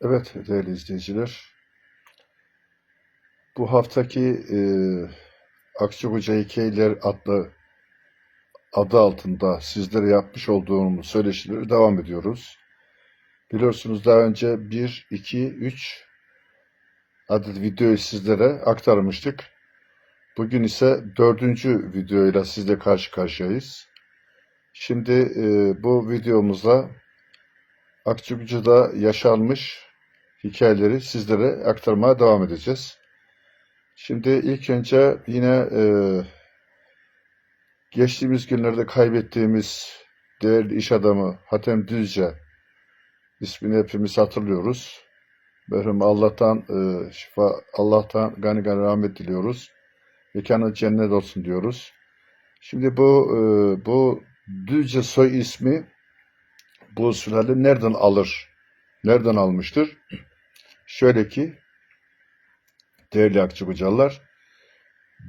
Evet değerli izleyiciler. Bu haftaki e, Akçakoca Hikayeler adlı adı altında sizlere yapmış olduğum söyleşileri devam ediyoruz. Biliyorsunuz daha önce 1, 2, 3 adet videoyu sizlere aktarmıştık. Bugün ise dördüncü videoyla sizle karşı karşıyayız. Şimdi e, bu videomuzda Akçakoca'da yaşanmış hikayeleri sizlere aktarmaya devam edeceğiz. Şimdi ilk önce yine e, geçtiğimiz günlerde kaybettiğimiz değerli iş adamı Hatem Düzce ismini hepimiz hatırlıyoruz. Merhum Allah'tan e, şifa, Allah'tan gani gani rahmet diliyoruz. Mekanı cennet olsun diyoruz. Şimdi bu e, bu Düzce soy ismi bu sülale nereden alır? Nereden almıştır? Şöyle ki değerli Akçakocalılar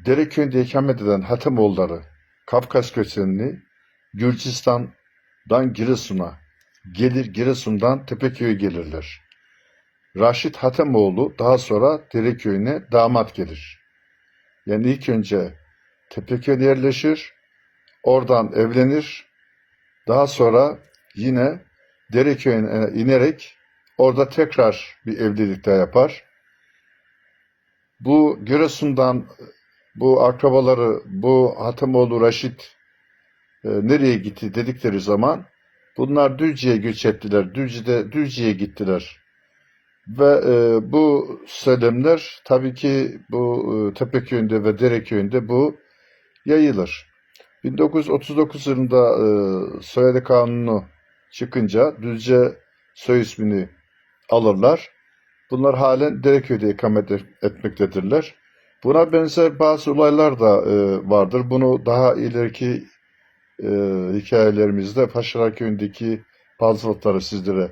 Dereköy'ünde ikamet eden Hatemoğulları Kafkas kökenli Gürcistan'dan Giresun'a gelir Giresun'dan Tepeköy'e gelirler. Raşit Hatemoğlu daha sonra Dereköy'üne damat gelir. Yani ilk önce Tepeköy'e yerleşir, oradan evlenir, daha sonra yine Dereköy'üne inerek orada tekrar bir evlilik daha yapar. Bu Giresun'dan bu akrabaları, bu Hatemoğlu Raşit e, nereye gitti dedikleri zaman bunlar Düzce'ye göç ettiler. Düzce'de Düzce'ye gittiler. Ve e, bu söylemler tabii ki bu e, Tepeköy'ünde ve Dereköy'ünde bu yayılır. 1939 yılında e, soyadı kanunu çıkınca Düzce soy ismini alırlar. Bunlar halen Dereköy'de ikamet etmektedirler. Buna benzer bazı olaylar da e, vardır. Bunu daha ileriki e, hikayelerimizde Paşalar Köyü'ndeki bazı sizlere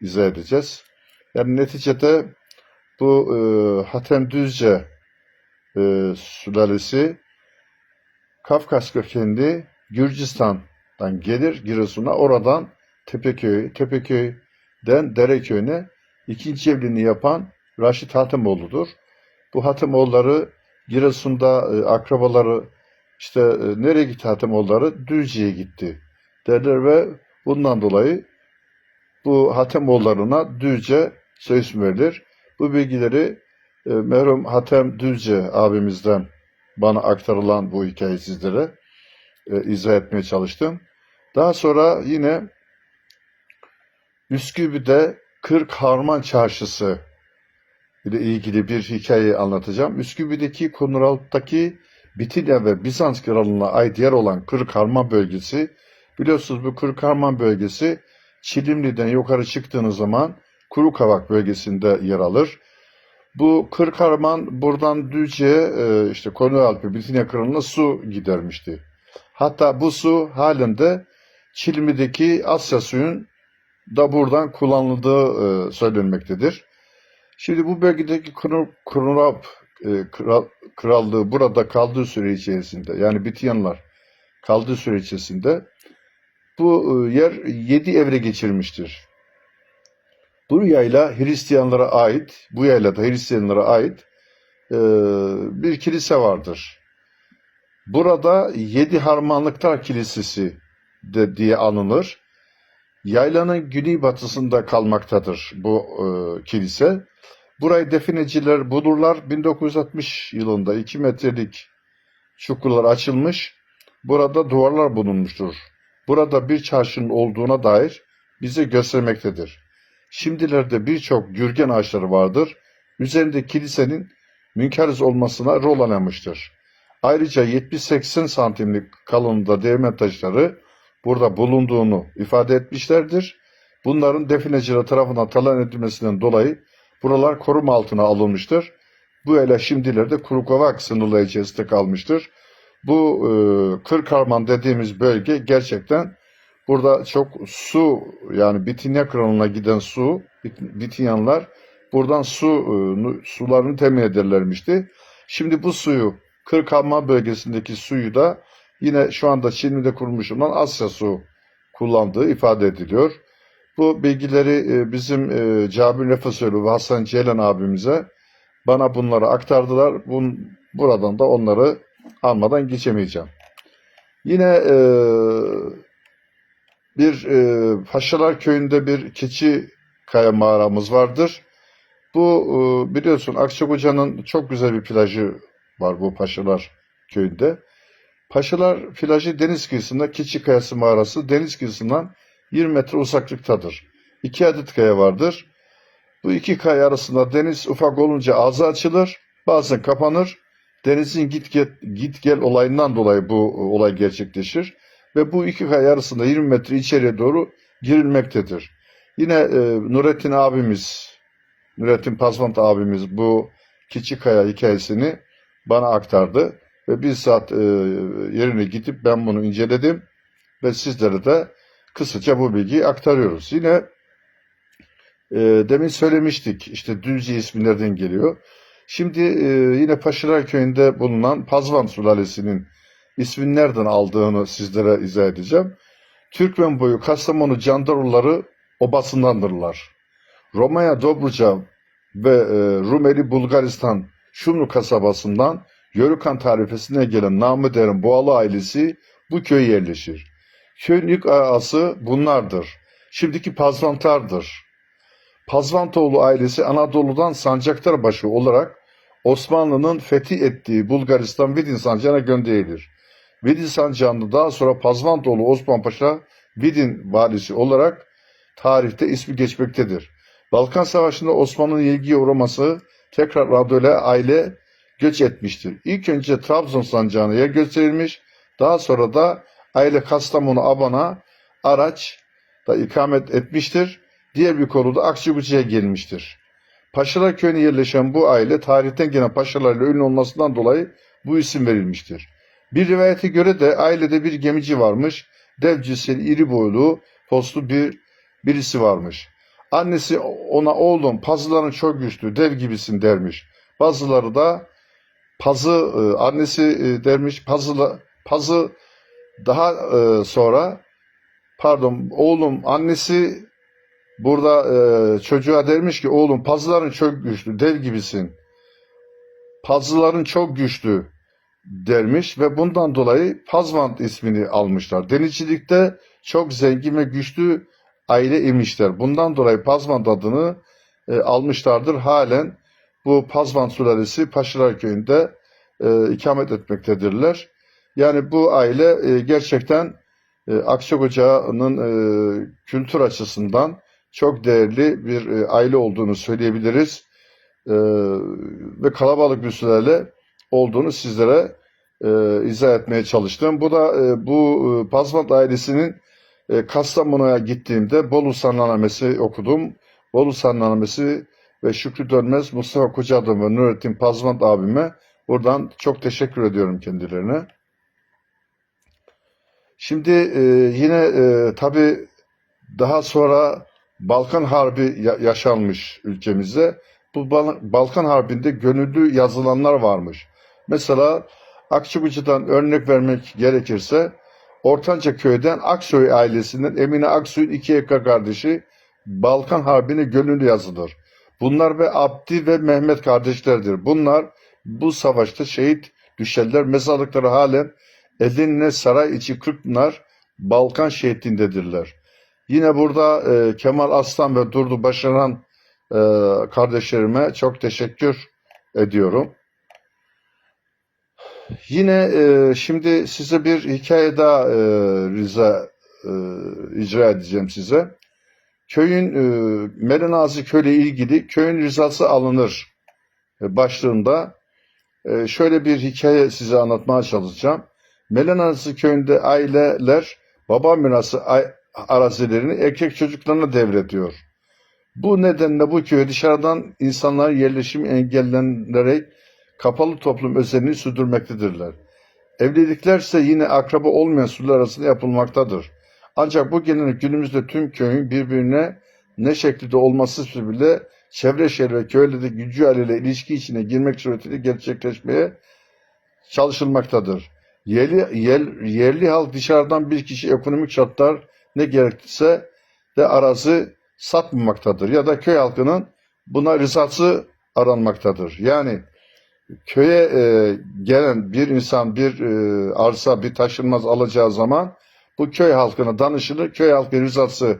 izah edeceğiz. Yani neticede bu e, Hatem Düzce e, sülalesi Kafkas kökenli Gürcistan'dan gelir Giresun'a oradan Tepeköy, Tepeköy'den Dereköy'üne ikinci evliliğini yapan Raşit Hatemoğlu'dur. Bu Hatemoğulları Giresun'da e, akrabaları işte e, nereye gitti Hatemoğulları? Düzce'ye gitti derler ve bundan dolayı bu Hatemoğullarına Düzce soy verilir. Bu bilgileri e, merhum Hatem Düzce abimizden bana aktarılan bu hikayeyi sizlere e, izah etmeye çalıştım. Daha sonra yine Üsküp'te Kırk Harman Çarşısı ile ilgili bir hikaye anlatacağım. Üsküp'teki Konuralt'taki Bitilya ve Bizans kralına ait yer olan Kırk Harman bölgesi biliyorsunuz bu Kırk Harman bölgesi Çilimli'den yukarı çıktığınız zaman Kurukavak bölgesinde yer alır. Bu Kırk Harman buradan Düzce'ye e, işte Konuralt'ı Bitilya kralına su gidermişti. Hatta bu su halinde Çilimli'deki Asya suyun da buradan kullanıldığı e, söylenmektedir. Şimdi bu bölgedeki Kronrab e, kral, krallığı burada kaldığı süre içerisinde yani Bityanlar kaldığı süre içerisinde bu e, yer yedi evre geçirmiştir. Bu yayla Hristiyanlara ait, bu yayla da Hristiyanlara ait e, bir kilise vardır. Burada Yedi Harmanlıklar Kilisesi de diye anılır. Yaylanın güneybatısında kalmaktadır bu e, kilise. Burayı defineciler bulurlar. 1960 yılında 2 metrelik çukurlar açılmış. Burada duvarlar bulunmuştur. Burada bir çarşının olduğuna dair bize göstermektedir. Şimdilerde birçok gürgen ağaçları vardır. Üzerinde kilisenin münkerız olmasına rol oynamıştır. Ayrıca 70-80 santimlik kalınlığında değirmen taşları burada bulunduğunu ifade etmişlerdir. Bunların defineciler tarafından talan edilmesinden dolayı buralar koruma altına alınmıştır. Bu ele şimdilerde Kurukovak sınırları içerisinde kalmıştır. Bu e, Kırkarman dediğimiz bölge gerçekten burada çok su yani Bitinya kralına giden su, Bitinyanlar buradan su e, sularını temin ederlermişti. Şimdi bu suyu Kırkarman bölgesindeki suyu da Yine şu anda Çin'de kurulmuş olan Asya su kullandığı ifade ediliyor. Bu bilgileri e, bizim e, Cabir Nefesoğlu ve Hasan Ceylan abimize bana bunları aktardılar. Bun, buradan da onları almadan geçemeyeceğim. Yine e, bir e, Paşalar Köyü'nde bir keçi kaya mağaramız vardır. Bu e, biliyorsun Akçakoca'nın çok güzel bir plajı var bu Paşalar Köyü'nde. Paşalar plajı deniz kıyısında Keçi Kayası mağarası deniz kıyısından 20 metre uzaklıktadır. İki adet kaya vardır. Bu iki kaya arasında deniz ufak olunca ağzı açılır, bazen kapanır. Denizin git gel, git gel olayından dolayı bu olay gerçekleşir ve bu iki kaya arasında 20 metre içeriye doğru girilmektedir. Yine e, Nurettin abimiz, Nurettin Pazvant abimiz bu Keçikaya hikayesini bana aktardı ve bizzat e, yerine gidip ben bunu inceledim ve sizlere de kısaca bu bilgiyi aktarıyoruz. Yine e, demin söylemiştik işte Düzce ismi geliyor. Şimdi e, yine Paşalar Köyü'nde bulunan Pazvan Sulalesi'nin ismini nereden aldığını sizlere izah edeceğim. Türkmen boyu Kastamonu Candaroğulları obasındandırlar. Romanya Dobruca ve e, Rumeli Bulgaristan Şumlu kasabasından Yörükan tarifesine gelen namı derin Boğalı ailesi bu köye yerleşir. Köyün ilk ağası bunlardır. Şimdiki Pazvantar'dır. Pazvantoğlu ailesi Anadolu'dan Sancaktarbaşı olarak Osmanlı'nın fethi ettiği Bulgaristan Vidin Sancağı'na gönderilir. Vidin Sancağı'nda daha sonra Pazvantoğlu Osman Paşa Vidin valisi olarak tarihte ismi geçmektedir. Balkan Savaşı'nda Osmanlı'nın ilgiye uğraması tekrar Radöle aile göç etmiştir. İlk önce Trabzon sancağına yer gösterilmiş, daha sonra da aile Kastamonu Aban'a araç da ikamet etmiştir. Diğer bir konu da Akçakucu'ya gelmiştir. Paşalar köyüne yerleşen bu aile tarihten gelen paşalarla ünlü olmasından dolayı bu isim verilmiştir. Bir rivayete göre de ailede bir gemici varmış. Dev cüsseli, iri boylu, postlu bir birisi varmış. Annesi ona oğlum pazıların çok güçlü, dev gibisin dermiş. Bazıları da pazı e, annesi e, dermiş. Pazı pazı daha e, sonra pardon oğlum annesi burada çocuğa dermiş ki oğlum pazıların çok güçlü, dev gibisin. Pazıların çok güçlü dermiş ve bundan dolayı Pazvant ismini almışlar. Denizcilikte çok zengin ve güçlü aile imişler. Bundan dolayı Pazvant adını e, almışlardır. Halen bu Pazvant sülalesi Paşalar Köyü'nde e, ikamet etmektedirler. Yani bu aile e, gerçekten e, Akçakoca'nın e, kültür açısından çok değerli bir e, aile olduğunu söyleyebiliriz. E, ve kalabalık bir sülale olduğunu sizlere e, izah etmeye çalıştım. Bu da e, bu e, Pazvant ailesinin e, Kastamonu'ya gittiğimde Bolu Sannamesi okudum. Bolu Sannamesi ve Şükrü Dönmez, Mustafa Kocaadam ve Nurettin Pazvant abime buradan çok teşekkür ediyorum kendilerine. Şimdi e, yine e, tabii daha sonra Balkan Harbi ya- yaşanmış ülkemizde. Bu Bal- Balkan Harbi'nde gönüllü yazılanlar varmış. Mesela Akçakucu'dan örnek vermek gerekirse Ortanca köyden Aksoy ailesinden Emine Aksoy'un iki eka kardeşi Balkan Harbi'ne gönüllü yazılır. Bunlar ve Abdi ve Mehmet kardeşlerdir. Bunlar bu savaşta şehit düşerler. Mezarlıkları halen Edirne Saray içi Kırkpınar Balkan şehitliğindedirler. Yine burada e, Kemal Aslan ve Durdu Başaran e, kardeşlerime çok teşekkür ediyorum. Yine e, şimdi size bir hikaye daha e, riza e, icra edeceğim size. Köyün e, Melenazi köyle ilgili köyün rızası alınır e, başlığında e, şöyle bir hikaye size anlatmaya çalışacağım. Melenazi köyünde aileler baba mirası arazilerini erkek çocuklarına devrediyor. Bu nedenle bu köye dışarıdan insanlar yerleşim engellenerek kapalı toplum özelliğini sürdürmektedirler. Evlilikler ise yine akraba olmayan sular arasında yapılmaktadır. Ancak bu gelenek günümüzde tüm köyün birbirine ne şekilde olması bile çevre şehir ve köylerde gücü ile ilişki içine girmek suretiyle gerçekleşmeye çalışılmaktadır. Yerli, yer- yerli halk dışarıdan bir kişi ekonomik şartlar ne gerekirse de arazi satmamaktadır ya da köy halkının buna rızası aranmaktadır. Yani köye e, gelen bir insan bir e, arsa bir taşınmaz alacağı zaman bu köy halkına danışılır. Köy halkı rızası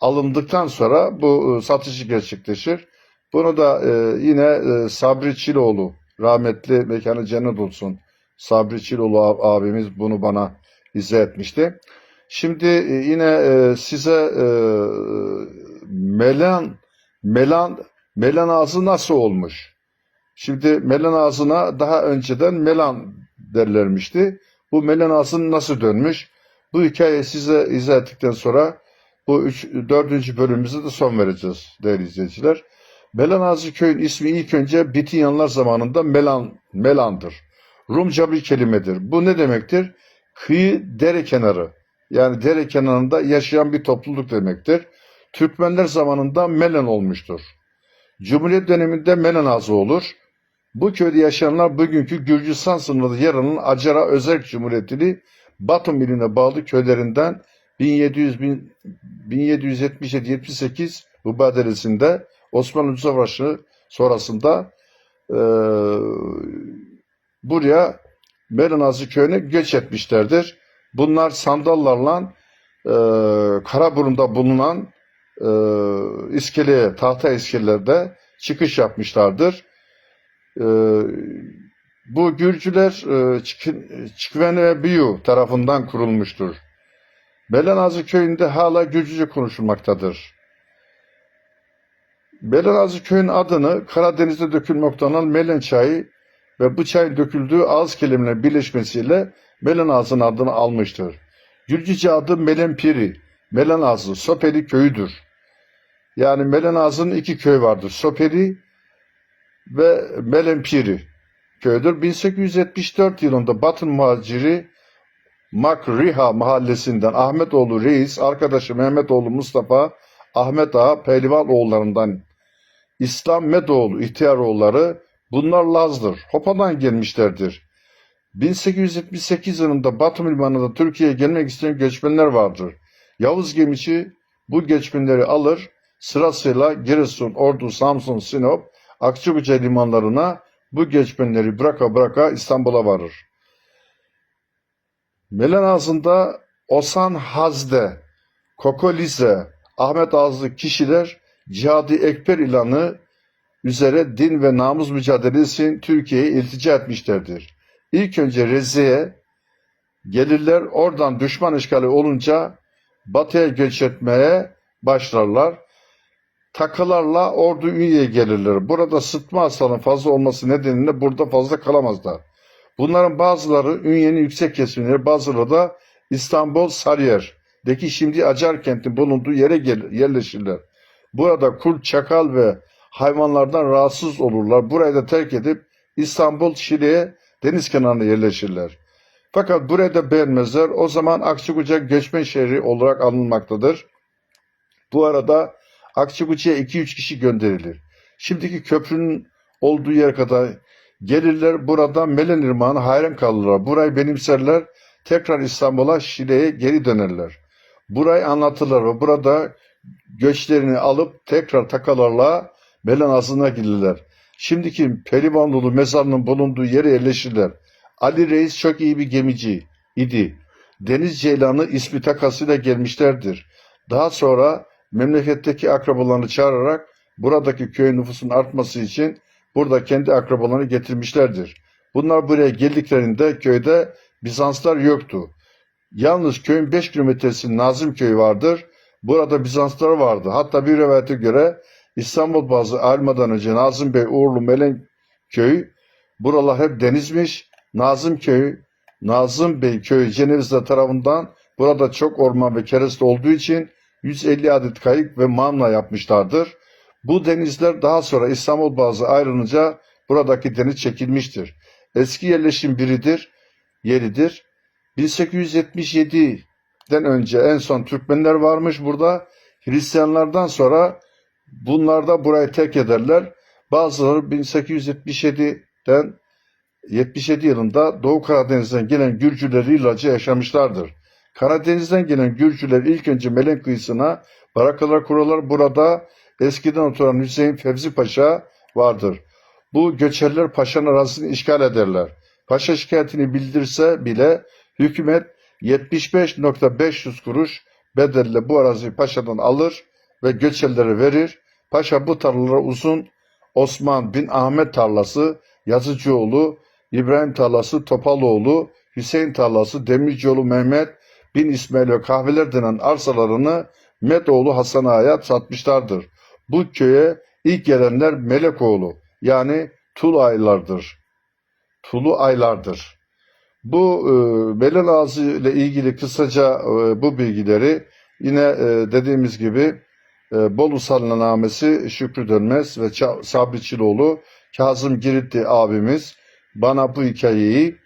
alındıktan sonra bu e, satışı gerçekleşir. Bunu da e, yine e, Sabri Çiloğlu rahmetli mekanı cennet olsun. Sabri Çiloğlu ab- abimiz bunu bana izah etmişti. Şimdi e, yine size melan melan melan ağzı nasıl olmuş? Şimdi melan ağzına daha önceden melan derlermişti. Bu melan ağzı nasıl dönmüş? Bu hikayeyi size izah ettikten sonra bu üç, dördüncü bölümümüze de son vereceğiz değerli izleyiciler. Melanazı köyün ismi ilk önce Bitinyanlar zamanında Melan, Melan'dır. Rumca bir kelimedir. Bu ne demektir? Kıyı dere kenarı. Yani dere kenarında yaşayan bir topluluk demektir. Türkmenler zamanında Melan olmuştur. Cumhuriyet döneminde Melanazı olur. Bu köyde yaşayanlar bugünkü Gürcistan sınırında yer alan Acara Özerk Cumhuriyeti'ni Batum iline bağlı köylerinden 1700 bin- 1777-78 mübadelesinde Osmanlı Savaşı sonrasında eee, buraya Melanazı köyüne göç etmişlerdir. Bunlar sandallarla eee Karaburun'da bulunan eee iskeleye, tahta iskelelerde çıkış yapmışlardır. Eee, bu Gürcüler Çıkvene ve Biyu tarafından kurulmuştur. Belenazı köyünde hala Gürcüce konuşulmaktadır. Belenazı köyün adını Karadeniz'de dökülmekte olan Melen çayı ve bu çayın döküldüğü ağız kelimelerinin birleşmesiyle Melenazı'nın adını almıştır. Gürcüce adı Melenpiri, Melenazı, Soperi köyüdür. Yani Melenazı'nın iki köy vardır. Soperi ve Melenpiri köyüdür. 1874 yılında Batın muhaciri Makriha mahallesinden Ahmetoğlu Reis, arkadaşı Mehmetoğlu Mustafa, Ahmet Ağa, Pehlivan oğullarından İslam Medoğlu ihtiyaroğulları bunlar Laz'dır. Hopa'dan gelmişlerdir. 1878 yılında Batum limanında Türkiye'ye gelmek isteyen göçmenler vardır. Yavuz gemici bu göçmenleri alır, sırasıyla Giresun, Ordu, Samsun, Sinop, Akçakoca limanlarına bu göçmenleri bıraka bıraka İstanbul'a varır. Melen ağzında Osan Hazde, Kokolize, Ahmet Ağızlı kişiler Cihadi Ekber ilanı üzere din ve namus mücadelesi Türkiye'ye iltica etmişlerdir. İlk önce Rezze'ye gelirler, oradan düşman işgali olunca batıya göç etmeye başlarlar. Takılarla ordu Ünye'ye gelirler. Burada sıtma hastalığının fazla olması nedeniyle burada fazla kalamazlar. Bunların bazıları Ünye'nin yüksek kesimleri, bazıları da İstanbul Sarıyer'deki şimdi Acar kentin bulunduğu yere yerleşirler. Burada kurt, çakal ve hayvanlardan rahatsız olurlar. Burayı da terk edip İstanbul, Şile'ye deniz kenarına yerleşirler. Fakat burayı da beğenmezler. O zaman Akçakoca göçmen şehri olarak anılmaktadır. Bu arada Akçakoça'ya 2-3 kişi gönderilir. Şimdiki köprünün olduğu yer kadar gelirler burada Melen Irmağı'na hayran kalırlar. Burayı benimserler. Tekrar İstanbul'a Şile'ye geri dönerler. Burayı anlatırlar ve burada göçlerini alıp tekrar takalarla Melen Ağzı'na gelirler. Şimdiki Pelivanlulu mezarının bulunduğu yere yerleşirler. Ali Reis çok iyi bir gemici idi. Deniz Ceylanı ismi takasıyla gelmişlerdir. Daha sonra memleketteki akrabalarını çağırarak buradaki köyün nüfusun artması için burada kendi akrabalarını getirmişlerdir. Bunlar buraya geldiklerinde köyde Bizanslar yoktu. Yalnız köyün 5 kilometresinde Nazım köyü vardır. Burada Bizanslar vardı. Hatta bir rivayete göre İstanbul bazı almadan önce Nazım Bey Uğurlu Melen köyü buralar hep denizmiş. Nazım köyü Nazım Bey köyü Cenevizler tarafından burada çok orman ve kereste olduğu için 150 adet kayık ve mamla yapmışlardır. Bu denizler daha sonra İstanbul bazı ayrılınca buradaki deniz çekilmiştir. Eski yerleşim biridir, yeridir. 1877'den önce en son Türkmenler varmış burada. Hristiyanlardan sonra bunlar da burayı terk ederler. Bazıları 1877'den 77 yılında Doğu Karadeniz'den gelen Gürcüler ilacı yaşamışlardır. Karadeniz'den gelen Gürcüler ilk önce Melen kıyısına Barakalar kurarlar. Burada eskiden oturan Hüseyin Fevzi Paşa vardır. Bu göçerler paşanın arasını işgal ederler. Paşa şikayetini bildirse bile hükümet 75.500 kuruş bedelle bu araziyi paşadan alır ve göçerlere verir. Paşa bu tarlalara uzun Osman bin Ahmet tarlası, Yazıcıoğlu, İbrahim tarlası, Topaloğlu, Hüseyin tarlası, Demircioğlu Mehmet bin İsmail ve kahveler denen arsalarını Metoğlu Hasan Ağa'ya satmışlardır. Bu köye ilk gelenler Melekoğlu yani Tulu aylardır. Tulu aylardır. Bu e, Melel Ağzı ile ilgili kısaca e, bu bilgileri yine e, dediğimiz gibi e, Bolu Sallanamesi Şükrü Dönmez ve Ça- Sabri Çiloğlu Kazım Giritli abimiz bana bu hikayeyi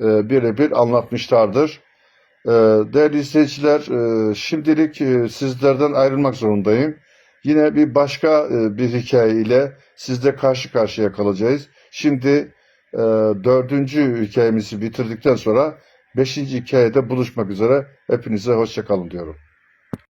e, birebir anlatmışlardır. E, değerli izleyiciler e, şimdilik e, sizlerden ayrılmak zorundayım. Yine bir başka e, bir hikaye ile sizle karşı karşıya kalacağız. Şimdi dördüncü hikayemizi bitirdikten sonra beşinci hikayede buluşmak üzere. Hepinize hoşçakalın diyorum.